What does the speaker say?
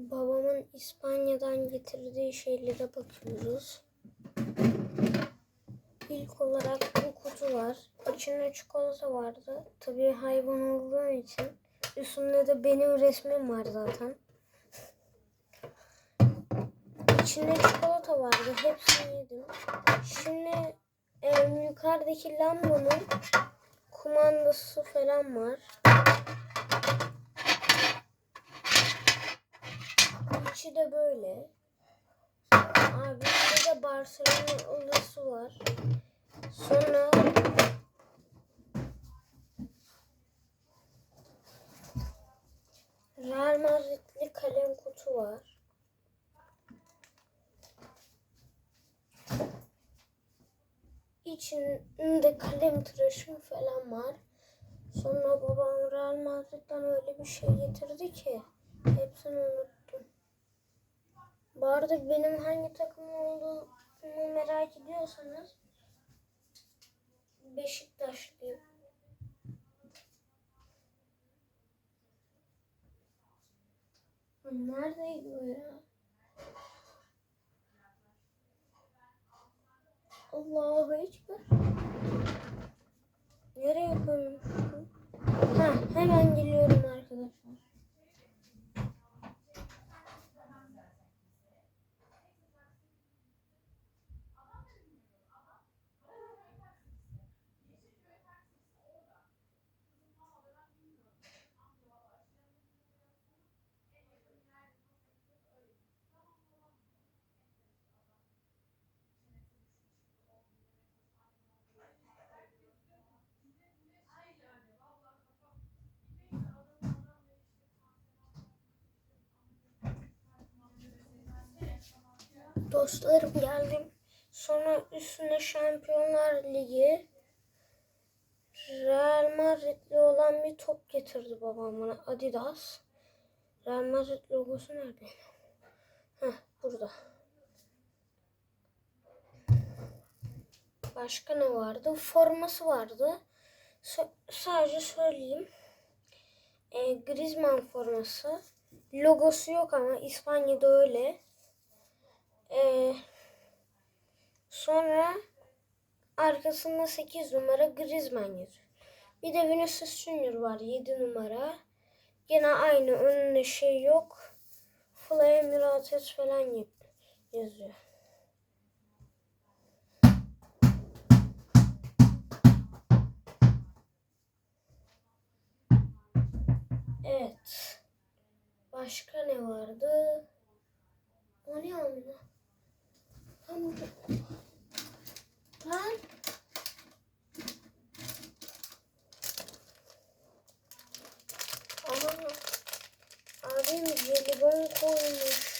Babamın İspanya'dan getirdiği şeylere bakıyoruz. İlk olarak bu kutu var. İçinde çikolata vardı. Tabii hayvan olduğu için. Üstünde de benim resmim var zaten. İçinde çikolata vardı. Hepsini yedim. Şimdi e, yukarıdaki lambanın kumandası falan var. İçi de böyle. Abi burada Barcelona odası var. Sonra Real Madrid'li kalem kutu var. İçinde kalem tıraşım falan var. Sonra babam Real Madrid'den öyle bir şey getirdi ki hepsini unuttum. Bu arada benim hangi takım olduğumu merak ediyorsanız Beşiktaşlıyım. Neredeydi o ya? Allahu Ekber. Nereye koymuştum? Ha, hemen geliyorum Dostlarım geldim. Sonra üstüne Şampiyonlar Ligi Real Madrid'li olan bir top getirdi babam bana. Adidas. Real Madrid logosu nerede? Heh burada. Başka ne vardı? Forması vardı. S- sadece söyleyeyim. E, Griezmann forması. Logosu yok ama İspanya'da öyle. Ee, sonra arkasında 8 numara Griezmann yazıyor. Bir de Vinicius Junior var 7 numara. Gene aynı önünde şey yok. Fly Emirates falan yazıyor. Evet. Başka ne vardı? O ne oldu? Lan. Aa, abim jelibon koymuş.